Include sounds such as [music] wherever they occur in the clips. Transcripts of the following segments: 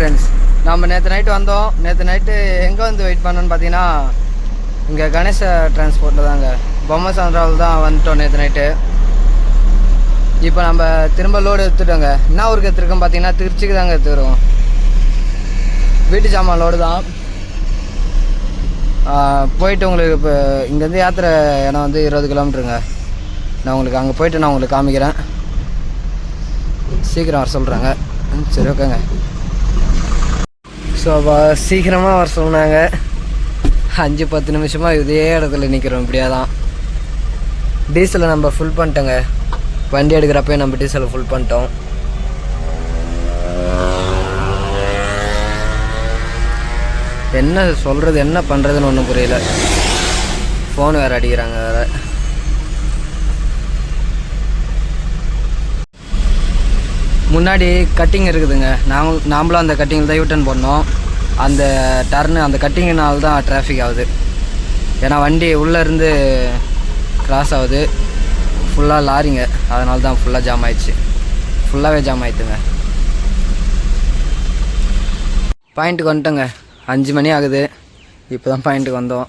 Friends நம்ம நேற்று night வந்தோம். நேற்று நைட்டு எங்கே வந்து வெயிட் பண்ணோன்னு பார்த்தீங்கன்னா இங்கே கணேச டிரான்ஸ்போர்ட்டில் தாங்க. பொம்மை சந்திராவில் தான் வந்துட்டோம் நேற்று நைட்டு இப்போ நம்ம திரும்ப லோடு எடுத்துட்டோங்க. என்ன ஊருக்கு எடுத்துருக்கோம் பார்த்தீங்கன்னா திருச்சிக்கு தாங்க எடுத்துக்கிறோம் வீட்டு சாமான் லோடு தான். போயிட்டு உங்களுக்கு இப்போ இங்கேருந்து யாத்திரை இடம் வந்து இருபது கிலோமீட்டருங்க. நான் உங்களுக்கு அங்கே போயிட்டு நான் உங்களுக்கு காமிக்கிறேன். சீக்கிரம் வர சொல்கிறாங்க சரி ஓகேங்க. ஸோ சீக்கிரமாக வர சொன்னாங்க. அஞ்சு பத்து நிமிஷமாக இதே இடத்துல நிற்கிறோம் இப்படியே தான் டீசலை நம்ம ஃபுல் பண்ணிட்டோங்க. வண்டி எடுக்கிறப்பே நம்ம டீசலை ஃபுல் பண்ணிட்டோம். என்ன சொல்கிறது என்ன பண்ணுறதுன்னு ஒன்றும் புரியல. ஃபோன் வேறு அடிக்கிறாங்க வேறு. முன்னாடி கட்டிங் இருக்குதுங்க. நாங்கள் நாம்ளும் அந்த கட்டிங்கில் தான் யூட்டன் பண்ணோம் அந்த டர்னு அந்த கட்டிங்கினால தான் டிராஃபிக் ஆகுது. ஏன்னா வண்டி உள்ளேருந்து கிராஸ் ஆகுது. ஃபுல்லாக லாரிங்க அதனால தான் ஃபுல்லாக ஜாம் ஆயிடுச்சு. ஃபுல்லாகவே ஜாம் ஆயிடுதுங்க பாயிண்ட்டுக்கு வந்துட்டோங்க. அஞ்சு மணி ஆகுது. இப்போ தான் பாயிண்ட்டுக்கு வந்தோம்.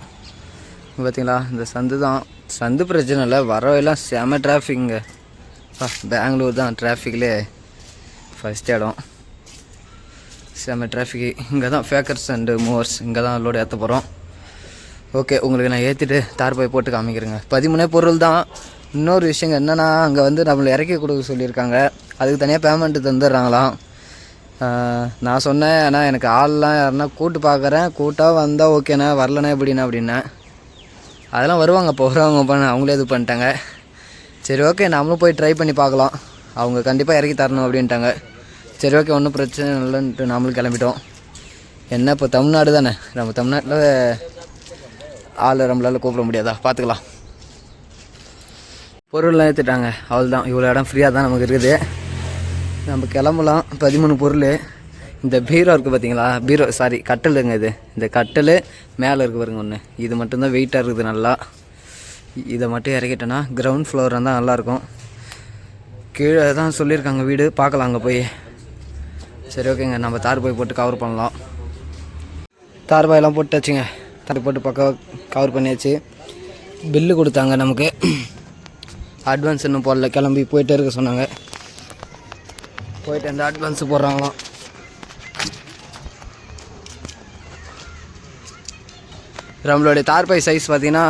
பார்த்தீங்களா இந்த சந்து தான். சந்து பிரச்சனை இல்லை. வரவெல்லாம் செம டிராஃபிக்குங்க பெங்களூர் தான் டிராஃபிக்லேயே ஃபஸ்ட் இடம். செம்ம டிராஃபிக்கு இங்கே தான் ஃபேக்கர்ஸ் அண்டு மூவர்ஸ் இங்கே தான் லோடு ஏற்ற போகிறோம் ஓகே உங்களுக்கு நான் ஏற்றிட்டு தார் போய் போட்டு காமிக்கிறேங்க. பதிமூணே பொருள் தான். இன்னொரு விஷயங்க என்னென்னா அங்கே வந்து நம்மளை இறக்கி கொடுக்க சொல்லியிருக்காங்க. அதுக்கு தனியாக பேமெண்ட்டு தந்துடுறாங்களாம். நான் சொன்னேன் ஆனால் எனக்கு ஆள்லாம் யாருன்னா கூட்டு பார்க்குறேன் கூட்டாக வந்தால் ஓகேண்ணா வரலண்ணா எப்படிண்ணா அப்படின்னேன் அதெல்லாம் வருவாங்க போகிறவங்க பண்ண அவங்களே இது பண்ணிட்டாங்க. சரி ஓகே நம்மளும் போய் ட்ரை பண்ணி பார்க்கலாம். அவங்க கண்டிப்பாக இறக்கி தரணும் அப்படின்ட்டாங்க. சரி ஓகே ஒன்றும் பிரச்சனை இல்லைன்ட்டு நாமளும் கிளம்பிட்டோம். என்ன இப்போ தமிழ்நாடு தானே? நம்ம தமிழ்நாட்டில் ஆள் நம்மளால் கூப்பிட முடியாதா? பார்த்துக்கலாம் பொருள்லாம் ஏற்றுட்டாங்க அவ்வளோதான் இவ்வளோ இடம் ஃப்ரீயாக தான் நமக்கு இருக்குது. நம்ம கிளம்பலாம். பதிமூணு பொருள். இந்த பீரோ இருக்குது பார்த்தீங்களா பீரோ சாரி கட்டலுங்க இது. இந்த கட்டல் மேலே இருக்குது பாருங்க ஒன்று இது மட்டும்தான் வெயிட்டாக இருக்குது நல்லா. இதை மட்டும் இறக்கிட்டேன்னா கிரவுண்ட் ஃப்ளோர் இருந்தால் நல்லாயிருக்கும் கீழே தான் சொல்லியிருக்காங்க வீடு. பார்க்கலாம் அங்கே போய். சரி ஓகேங்க. நம்ம தார் பாய் போட்டு கவர் பண்ணலாம். தார் பாயெல்லாம் போட்டு வச்சுங்க தார் போட்டு பக்கம் கவர் பண்ணியாச்சு. பில்லு கொடுத்தாங்க நமக்கு. அட்வான்ஸ் இன்னும் போடல. கிளம்பி போயிட்டே இருக்க சொன்னாங்க. போயிட்டு அந்த அட்வான்ஸ் போடுறாங்களாம். நம்மளுடைய தார்பை சைஸ் பார்த்திங்கன்னா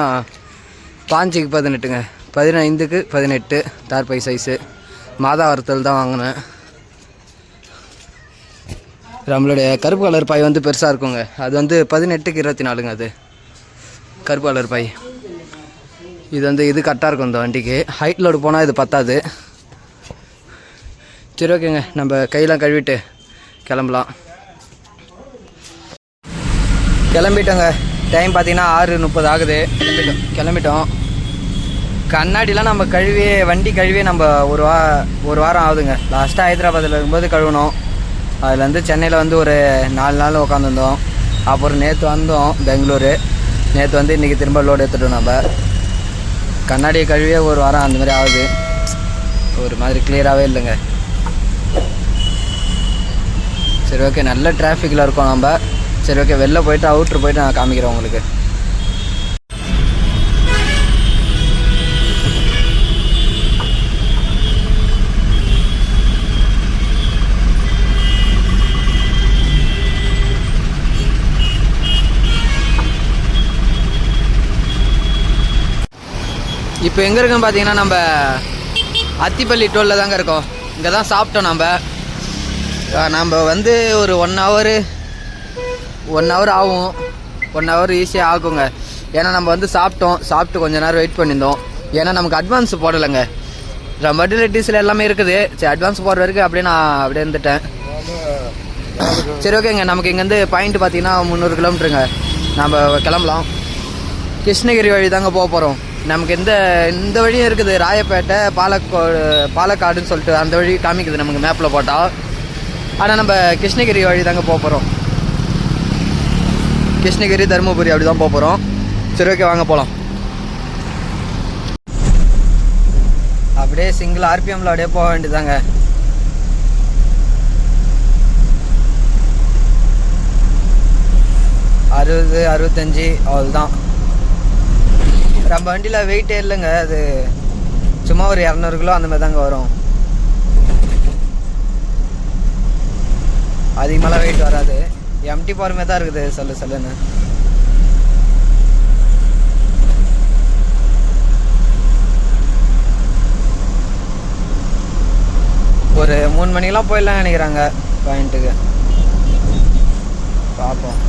பாஞ்சுக்கு பதினெட்டுங்க. பதினைந்துக்கு பதினெட்டு தார்பை சைஸு மாதாவரத்தில் தான் வாங்கினேன். நம்மளுடைய கருப்பு கலர் பாய் வந்து பெருசாக இருக்குங்க. அது வந்து பதினெட்டுக்கு இருபத்தி நாலுங்க அது. கருப்பு கலர் பாய் இது வந்து இது கரெக்டாக இருக்கும் இந்த வண்டிக்கு. ஹைட் லோடு போனால் இது பத்தாது. சரி ஓகேங்க நம்ம கையெல்லாம் கழுவிட்டு கிளம்பலாம். கிளம்பிட்டோங்க. டைம் பார்த்தீங்கன்னா ஆறு முப்பது ஆகுது. கிளம்பிட்டோம். கிளம்பிட்டோம் கண்ணாடிலாம் நம்ம கழுவி வண்டி கழுவி நம்ம ஒரு வா ஒரு வாரம் ஆகுதுங்க. லாஸ்ட்டாக ஹைதராபாத்தில் இருக்கும்போது அதில் வந்து சென்னையில் வந்து ஒரு நாலு நாள் உட்காந்துருந்தோம் அப்புறம் நேற்று வந்தோம் பெங்களூரு. நேற்று வந்து இன்றைக்கி திரும்ப லோடு எடுத்துட்டோம் நம்ம. கண்ணாடியை கழுவியே ஒரு வாரம் அந்த மாதிரி ஆகுது. ஒரு மாதிரி கிளியராகவே இல்லைங்க. சரி ஓகே நல்ல டிராஃபிக்கில் இருக்கோம் நம்ம. சரி ஓகே வெளில போயிட்டு அவுட்ரு போயிட்டு நான் காமிக்கிறேன் உங்களுக்கு. இப்போ எங்கே இருக்கோம் பார்த்தீங்கன்னா நம்ம அத்திப்பள்ளி டோலில் தாங்க இருக்கோம். இங்கே தான் சாப்பிட்டோம் நம்ம நம்ம வந்து ஒரு ஒன் ஹவரு ஒன் ஹவர் ஆகும். ஒன் ஹவர் ஈஸியாக ஆகுங்க. ஏன்னா நம்ம வந்து சாப்பிட்டோம். சாப்பிட்டு கொஞ்ச நேரம் வெயிட் பண்ணியிருந்தோம். ஏன்னா நமக்கு அட்வான்ஸ் போடலைங்க. நம்ம டீசல் எல்லாமே இருக்குது. சரி அட்வான்ஸ் போடுற வரைக்கும் அப்படியே நான் அப்படியே இருந்துட்டேன். சரி ஓகேங்க. நமக்கு இங்கேருந்து பாயிண்ட் பார்த்தீங்கன்னா முந்நூறு கிலோமீட்டருங்க நம்ம கிளம்பலாம். கிருஷ்ணகிரி வழி தாங்க போக போகிறோம் நமக்கு எந்த இந்த வழியும் இருக்குது. ராயப்பேட்டை பாலக்கோடு பாலக்காடுன்னு சொல்லிட்டு அந்த வழி காமிக்குது நமக்கு மேப்பில் போட்டால் ஆனால் நம்ம கிருஷ்ணகிரி வழி தாங்க போக போகிறோம் கிருஷ்ணகிரி தருமபுரி அப்படி தான் போக போகிறோம் சரி ஓகே வாங்க போகலாம் அப்படியே சிங்கிள் ஆர்பிஎம்ல அப்படியே போக வேண்டியதாங்க அறுபது அறுபத்தஞ்சி அவ்வளோதான் நம்ம வண்டியில் வெயிட்டே இல்லைங்க அது சும்மா ஒரு இரநூறு கிலோ அந்த மாதிரி தாங்க வரும். அதிகமாலாம் வெயிட் வராது. எம்டி போகிற மாதிரி தான் இருக்குது. சொல்லு சொல்லுன்னு. ஒரு மூணு மணிக்கெலாம் போயிடலாம் நினைக்கிறாங்க பாயிண்ட்டுக்கு பார்ப்போம்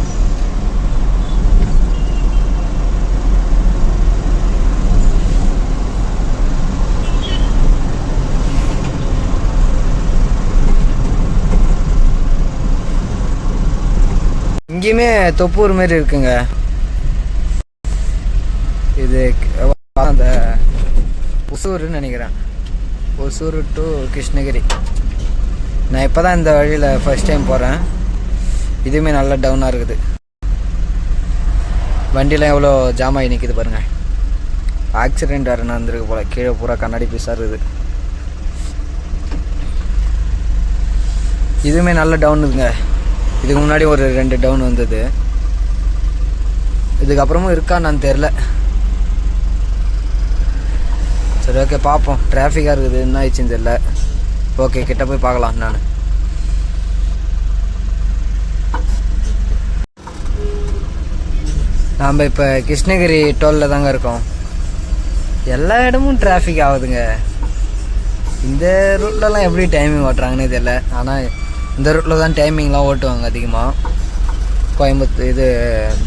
எங்கேயுமே தொப்பூர் மாதிரி இருக்குங்க. இது அந்த ஒசூர்னு நினைக்கிறேன். ஒசூர் டு கிருஷ்ணகிரி. நான் இப்போ தான் இந்த வழியில் ஃபஸ்ட் டைம் போகிறேன் இதுவுமே நல்லா டவுனாக இருக்குது. வண்டிலாம் எவ்வளோ ஜாம் ஆகி நிற்கிது பாருங்கள் ஆக்சிடெண்ட் வேறு நடந்திருக்கு போல். கீழே பூரா கண்ணாடி பீஸாக இருக்குது. இதுவுமே நல்ல இருக்குங்க. இதுக்கு முன்னாடி ஒரு ரெண்டு டவுன் வந்தது. இதுக்கப்புறமும் இருக்கா நான் தெரில சரி ஓகே பார்ப்போம் டிராஃபிக்காக இருக்குது என்ன ஆயிடுச்சுன்னு தெரில ஓகே கிட்ட போய் பார்க்கலாம் நான். நாம் இப்போ கிருஷ்ணகிரி டோலில் தாங்க இருக்கோம். எல்லா இடமும் டிராஃபிக் ஆகுதுங்க. இந்த ரூட்லலாம் எப்படி டைமிங் ஓட்டுறாங்கன்னு தெரியல. ஆனால் இந்த ரூட்டில் தான் டைமிங்லாம் ஓட்டுவாங்க அதிகமாக கோயம்புத்தூர் இது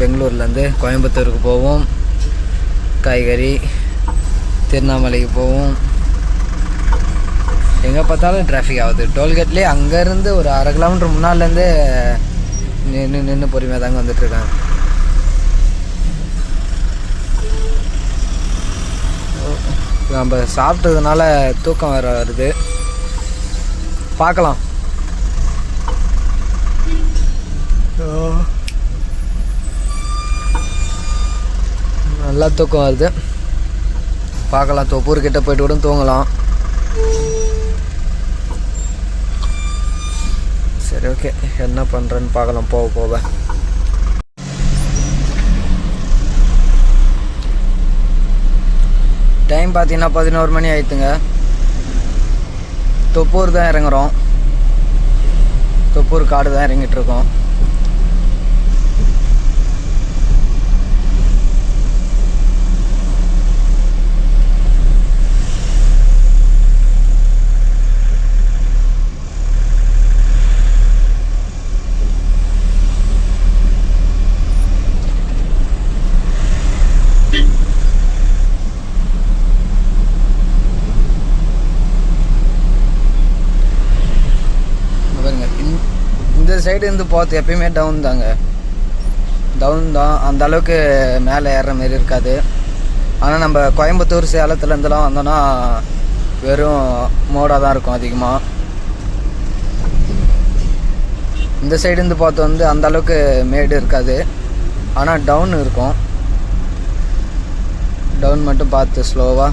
பெங்களூர்லேருந்து கோயம்புத்தூருக்கு போவோம். காய்கறி திருவண்ணாமலைக்கு போவோம். எங்கே பார்த்தாலும் டிராஃபிக் ஆகுது. டோல்கேட்லேயே அங்கேருந்து ஒரு அரை கிலோமீட்டர் முன்னாலேருந்தே நின்று நின்று பொறுமையாக தாங்க வந்துட்டுருக்காங்க. நம்ம சாப்பிட்டதுனால தூக்கம் வேறு வருது. பார்க்கலாம். நல்லா தூக்கம் வருது. பார்க்கலாம் தொப்பூர் கிட்ட போயிட்டு கூட தூங்கலாம். சரி ஓகே என்ன பண்ணுறேன்னு பார்க்கலாம் போக போக. டைம் பார்த்தீங்கன்னா பதினோரு மணி ஆயிடுத்துங்க தொப்பூர் தான் இறங்குறோம். தொப்பூர் காடு தான் இறங்கிட்டு இருக்கோம் இங்க பாருங்க இந்த- இந்த சைடு இருந்து போகிறது எப்பயுமே டவுன் தாங்க. டவுன் தான். அந்த அளவுக்கு மேலே ஏறுற மாரி இருக்காது. ஆனால் நம்ம கோயம்புத்தூர் சேலத்துலேருந்துலாம் வந்தோன்னா வெறும் மோடாக தான் இருக்கும் அதிகமாக இந்த சைடு இருந்து பார்த்து வந்து அந்த அளவுக்கு மேடு இருக்காது. ஆனால் டவுன் இருக்கும். டவுன் மட்டும் பார்த்து ஸ்லோவாக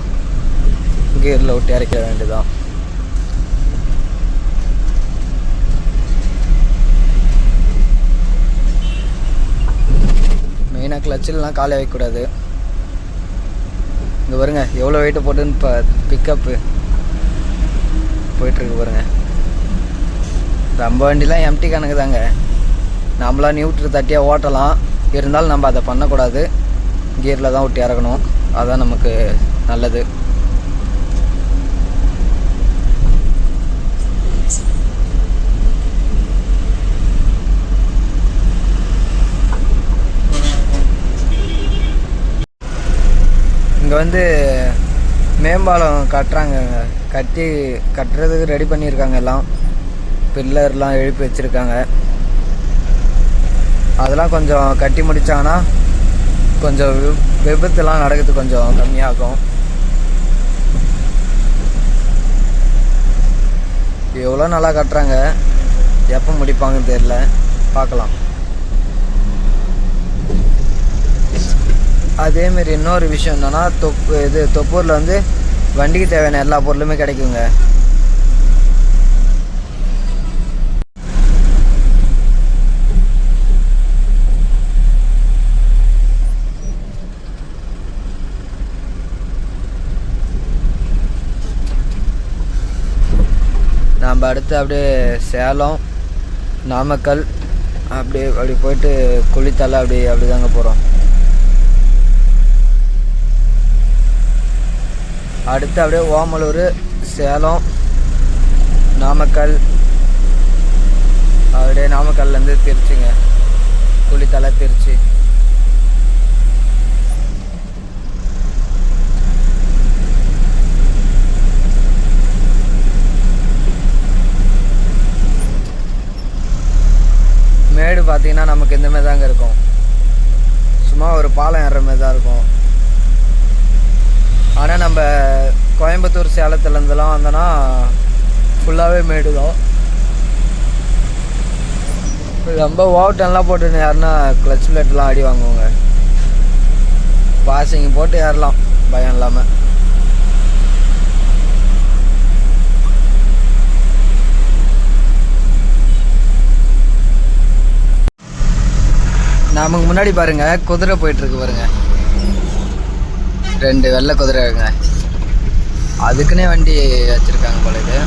கீரில் விட்டு இறக்க வேண்டியதான் மெயினாக கிளச்சிலலாம் காலை வைக்கக்கூடாது. இங்கே பாருங்க எவ்வளோ வெயிட்டு போட்டுன்னு இப்போ பிக்கப்பு போயிட்டுருக்கு பாருங்க. நம்ம வண்டிலாம் எம்டி கணக்கு தாங்க. நம்மளாம் நியூட்ரு தட்டியாக ஓட்டலாம். இருந்தாலும் நம்ம அதை பண்ணக்கூடாது. கியரில் தான் விட்டு இறக்கணும் அதுதான் நமக்கு நல்லது. இங்கே வந்து மேம்பாலம் கட்டுறாங்க. கட்டி கட்டுறதுக்கு ரெடி பண்ணியிருக்காங்க எல்லாம். பில்லர்லாம் எழுப்பி வச்சுருக்காங்க. அதெல்லாம் கொஞ்சம் கட்டி முடித்தாங்கன்னா கொஞ்சம் விபத்துலாம் நடக்கிறது கொஞ்சம் கம்மியாகும். எவ்வளோ நல்லா கட்டுறாங்க? எப்போ முடிப்பாங்கன்னு தெரியல. பார்க்கலாம். அதேமாரி இன்னொரு விஷயம் என்னென்னா தொப்பு இது தொப்பூரில் வந்து வண்டிக்கு தேவையான எல்லா பொருளுமே கிடைக்குங்க. நம்ம அடுத்து அப்படியே சேலம் நாமக்கல் அப்படியே அப்படி போயிட்டு குளித்தலை அப்படி அப்படிதாங்க போகிறோம் அடுத்து அப்படியே ஓமலூர் சேலம் நாமக்கல். அப்படியே நாமக்கல்லேருந்து திருச்சிங்க. குளித்தலை திருச்சி. மேடு பார்த்தீங்கன்னா நமக்கு இந்த மாதிரி தாங்க இருக்கும். சும்மா ஒரு பாலம் ஏறுற மாதிரி தான் இருக்கும் ஆனால் நம்ம கோயம்புத்தூர் சேலத்துலேருந்துலாம் வந்தோன்னா ஃபுல்லாகவே மேடு தான் ரொம்ப ஓவர்டன்லாம் போட்டு யாருன்னா கிளச் பிளேட்லாம் அடி வாங்குவாங்க. பாசிங் போட்டு ஏறலாம் பயம் இல்லாமல் நமக்கு முன்னாடி பாருங்க குதிரை போயிட்டு இருக்கு பாருங்க. ரெண்டு வெள்ளை குதிரைங்க. அதுக்குன்னே வண்டி வச்சுருக்காங்க போல இது.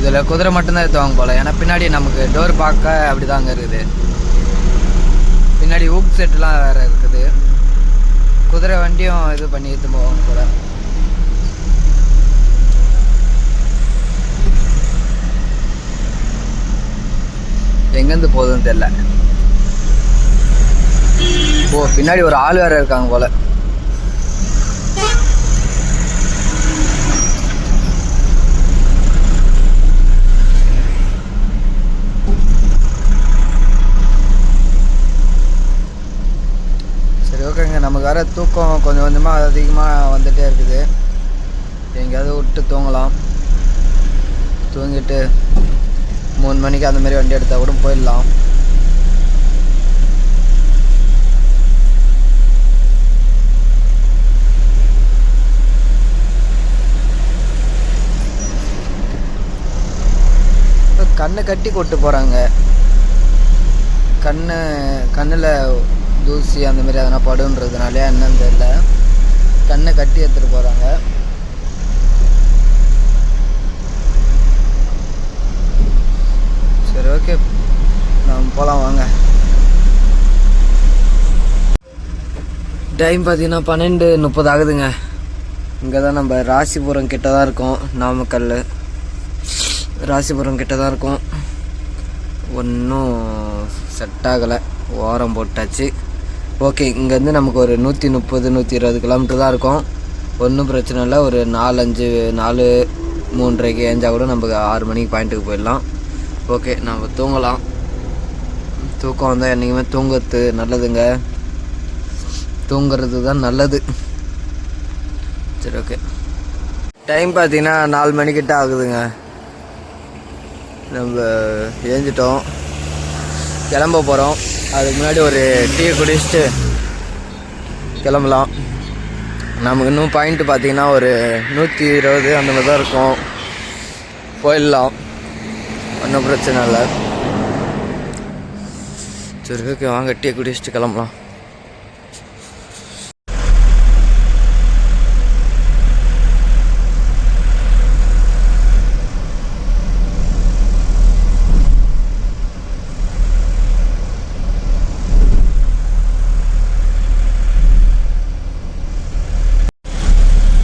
இதில் குதிரை மட்டும்தான் ஏற்றுவாங்க போல. ஏன்னா பின்னாடி நமக்கு டோர் பார்க்க அப்படிதாங்க இருக்குது. பின்னாடி ஊக் செட்டுலாம் வேறு இருக்குது. குதிரை வண்டியும் இது பண்ணி ஏற்று போவாங்க கூட எங்கேருந்து போகுதுன்னு தெரியல. ஓ பின்னாடி ஒரு ஆள் வேற இருக்காங்க போல சரி ஓகேங்க வேற தூக்கம் கொஞ்சம் கொஞ்சமாக அதிகமாக வந்துகிட்டே இருக்குது. எங்கேயாவது விட்டு தூங்கலாம். தூங்கிட்டு மூணு மணிக்கு அந்த மாதிரி வண்டி எடுத்தால் கூட போயிடலாம். கண்ணை கட்டி கொட்டு போகிறாங்க கண்ணு கண்ணில் தூசி அந்த மாதிரி அதனால் படுன்றதுனாலே என்னன்னு தெரியல. கண்ணை கட்டி எடுத்துகிட்டு போகிறாங்க சரி ஓகே. நம்ம போகலாம் வாங்க. டைம் பார்த்தீங்கன்னா பன்னெண்டு முப்பது ஆகுதுங்க. இங்கே தான் நம்ம ராசிபுரம் கிட்ட தான் இருக்கோம். நாமக்கல். ராசிபுரம் கிட்ட தான் இருக்கோம். ஒன்றும் செட் ஆகலை. ஓரம் போட்டாச்சு. ஓகே இங்கேருந்து நமக்கு ஒரு நூற்றி முப்பது நூற்றி இருபது கிலோமீட்டர் தான் இருக்கும். ஒன்றும் பிரச்சனை இல்லை. ஒரு நாலஞ்சு நாலு மூன்றரைக்கு ஏஞ்சா கூட நமக்கு ஆறு மணிக்கு பாயிண்ட்டுக்கு போயிடலாம். ஓகே நம்ம தூங்கலாம். தூக்கம் வந்தால் என்றைக்குமே தூங்குறது நல்லதுங்க. தூங்குறது தான் நல்லது. சரி ஓகே டைம் பார்த்தீங்கன்னா நாலு மணிக்கிட்ட ஆகுதுங்க. நம்ம ஏஞ்சிட்டோம். கிளம்ப போகிறோம் அதுக்கு முன்னாடி ஒரு டீ குடிச்சிட்டு கிளம்பலாம். நமக்கு இன்னும் பாயிண்ட் பார்த்திங்கன்னா ஒரு நூற்றி இருபது அந்த மாதிரி தான் இருக்கும். போயிடலாம். ஒன்றும் பிரச்சனை இல்லை. சரி ஓகே வாங்க டீ குடிச்சிட்டு கிளம்பலாம்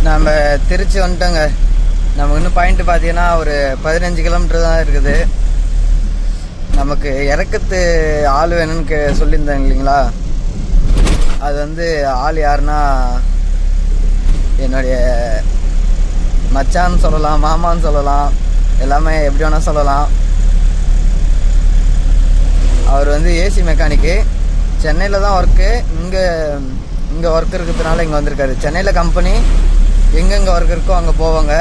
நம்ம திருச்சி வந்துட்டோங்க. நமக்கு இன்னும் பாயிண்ட் பார்த்தீங்கன்னா ஒரு பதினஞ்சு கிலோமீட்டர் தான் இருக்குது. நமக்கு இறக்கத்து ஆள் வேணும்னு கே சொல்லியிருந்தாங்க இல்லைங்களா? அது வந்து ஆள் யாருன்னா என்னுடைய மச்சான்னு சொல்லலாம் மாமான்னு சொல்லலாம் எல்லாமே எப்படி வேணால் சொல்லலாம். அவர் வந்து ஏசி மெக்கானிக்கு சென்னையில் தான் ஒர்க்கு இங்கே இங்கே ஒர்க் இருக்கிறதுனால இங்கே வந்திருக்காரு. சென்னையில் கம்பெனி எங்கெங்கே ஒர்க் இருக்கோ அங்கே போவாங்க.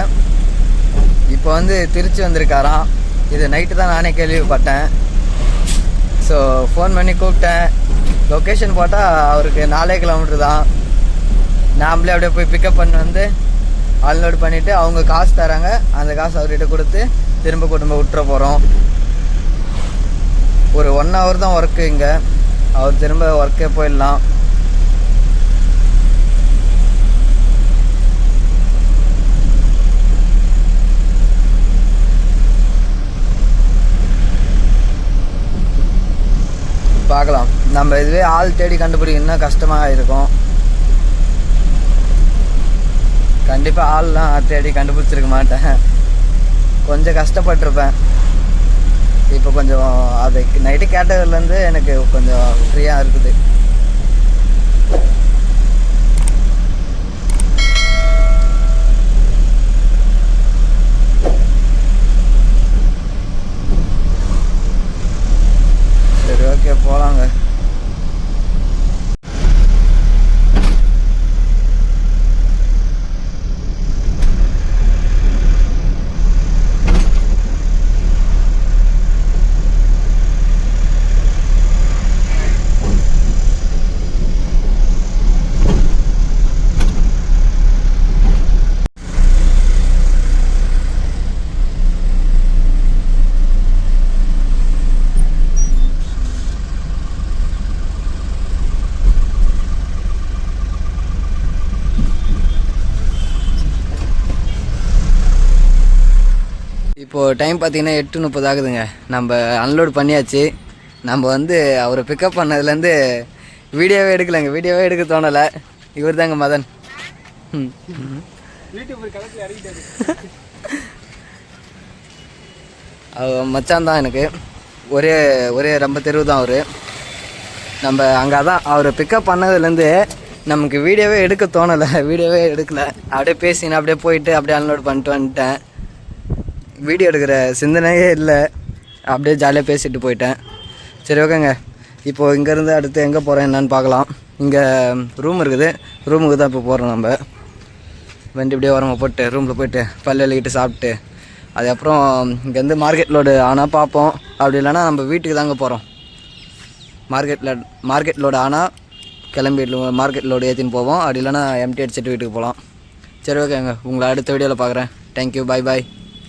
இப்போ வந்து திருச்சி வந்திருக்காராம். இது நைட்டு தான் நானே கேள்விப்பட்டேன். ஸோ ஃபோன் பண்ணி கூப்பிட்டேன். லொக்கேஷன் போட்டால் அவருக்கு நாலே கிலோமீட்டர் தான். நாமளே அப்படியே போய் பிக்கப் பண்ணி வந்து அன்லோட் பண்ணிவிட்டு அவங்க காசு தராங்க. அந்த காசு அவர்கிட்ட கொடுத்து திரும்ப குடும்ப விட்டுற போகிறோம் ஒரு ஒன் ஹவர் தான் ஒர்க்கு இங்கே. அவர் திரும்ப ஒர்க்கே போயிடலாம். பார்க்கலாம். நம்ம இதுவே ஆள் தேடி கண்டுபிடிக்கணும்னா கஷ்டமாக இருக்கும். கண்டிப்பாக ஆள்லாம் தேடி கண்டுபிடிச்சிருக்க மாட்டேன். கொஞ்சம் கஷ்டப்பட்டிருப்பேன். இப்போ கொஞ்சம் அது நைட்டு கேட்டதுலேருந்து எனக்கு கொஞ்சம் ஃப்ரீயாக இருக்குது சரி ஓகே போகலாங்க இப்போது டைம் பார்த்தீங்கன்னா எட்டு முப்பது ஆகுதுங்க. நம்ம அன்லோட் பண்ணியாச்சு. நம்ம வந்து அவரை பிக்கப் பண்ணதுலேருந்து வீடியோவே எடுக்கலைங்க. வீடியோவே எடுக்க தோணலை. இவர் தாங்க மதன் மச்சான் தான் எனக்கு. ஒரே ஒரே ரொம்ப தெருவு தான் அவர். நம்ம அங்கே தான் அவரை பிக்கப் பண்ணதுலேருந்து நமக்கு வீடியோவே எடுக்க தோணலை. வீடியோவே [laughs] எடுக்கலை. அப்படியே பேசினேன் அப்படியே போயிட்டு அப்படியே அன்லோட் பண்ணிட்டு வந்துட்டேன். வீடியோ எடுக்கிற சிந்தனையே இல்லை. அப்படியே ஜாலியாக பேசிட்டு போயிட்டேன். சரி ஓகேங்க. இப்போது இங்கேருந்து அடுத்து எங்கே போகிறோம் என்னன்னு பார்க்கலாம். இங்கே ரூம் இருக்குது. ரூமுக்கு தான் இப்போ போகிறோம் நம்ம. வண்டி இப்படியே உரமாக போட்டு ரூமில் போயிட்டு பல்லு விளக்கிட்டு சாப்பிட்டு அதுக்கப்புறம் இங்கேருந்து மார்க்கெட் லோடு ஆனால் பார்ப்போம். அப்படி இல்லைன்னா நம்ம வீட்டுக்கு தாங்க போகிறோம் மார்க்கெட்டில் மார்க்கெட் லோடு ஆனால் கிளம்பி மார்க்கெட் லோடு ஏற்றின்னு போவோம். அப்படி இல்லைன்னா எம்டி அடிச்சுட்டு வீட்டுக்கு போகலாம். சரி ஓகேங்க. உங்களை அடுத்த வீடியோவில் பார்க்குறேன். தேங்க்யூ பாய் பாய்